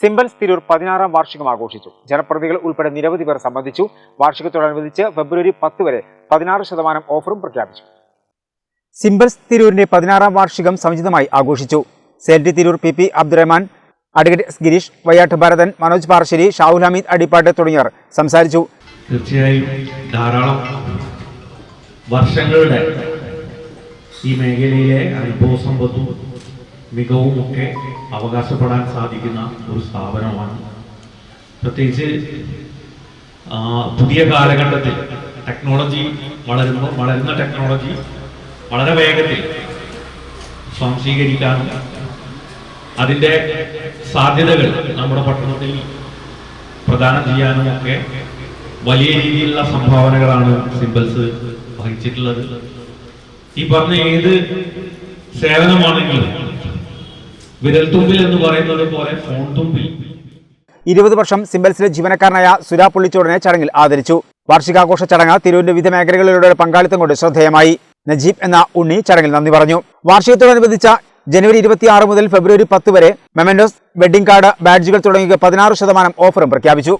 Symbols Tirur പതിനാറാം വാർഷികം ആഘോഷിച്ചു. ജനപ്രതികൾ ഉൾപ്പെടെ നിരവധി പേർ സംബന്ധിച്ചു. വാർഷികത്തോടനുബന്ധിച്ച് ഫെബ്രുവരി പത്ത് വരെ പതിനാറ് ശതമാനം ഓഫറും പ്രഖ്യാപിച്ചു. സിംബൽസ് തിരൂരിന്റെ പതിനാറാം വാർഷികം സമുചിതമായി ആഘോഷിച്ചു. സെൽറ്റി Tirur P P Abdurahman advocate Girish Vayyattu Bharathan Manoj Parassery Shahul Hameed Adippattu തുടങ്ങിയവർ സംസാരിച്ചു. തീർച്ചയായും ധാരാളം വർഷങ്ങളുടെ ഈ മേഖലയിലെ അനുഭവ സമ്പത്തും മികവും ഒക്കെ അവകാശപ്പെടാൻ സാധിക്കുന്ന ഒരു സ്ഥാപനമാണ്. പ്രത്യേകിച്ച് പുതിയ കാലഘട്ടത്തിൽ ടെക്നോളജി വളരുമ്പോൾ വളരുന്ന ടെക്നോളജി വളരെ വേഗത്തിൽ സ്വാംശീകരിക്കാനും അതിന്റെ സാധ്യതകൾ നമ്മുടെ പട്ടണത്തിൽ പ്രദാനം ചെയ്യാനും ഒക്കെ വലിയ രീതിയിലുള്ള സംഭാവനകളാണ് സിംബൽസ് വഹിച്ചിട്ടുള്ളത്. ഈ പറഞ്ഞ ഏത് സേവനമാണെങ്കിലും വിരൽത്തുമ്പിൽ എന്ന് പറയുന്നത് പോലെ ഫോൺ തുമ്പിൽ. ഇരുപത് വർഷം സിംബൽസിലെ ജീവനക്കാരനായ സുരാ പുള്ളിച്ചോടിനെ ചടങ്ങിൽ ആദരിച്ചു. വാർഷികാഘോഷ ചടങ്ങ് തിരൂരിന്റെ വിവിധ മേഖലകളിലൂടെ പങ്കാളിത്തം കൊണ്ട് ശ്രദ്ധേയമായി. നജീബ് എന്ന ഉണ്ണി ചടങ്ങിൽ നന്ദി പറഞ്ഞു. വാർഷികത്തോടനുബന്ധിച്ച ജനുവരി ഇരുപത്തിയാറ് മുതൽ ഫെബ്രുവരി പത്ത് വരെ മെമൻഡോസ് വെഡിംഗ് കാർഡ് ബാഡ്ജുകൾ തുടങ്ങിയ പതിനാറ് ശതമാനം ഓഫറും പ്രഖ്യാപിച്ചു.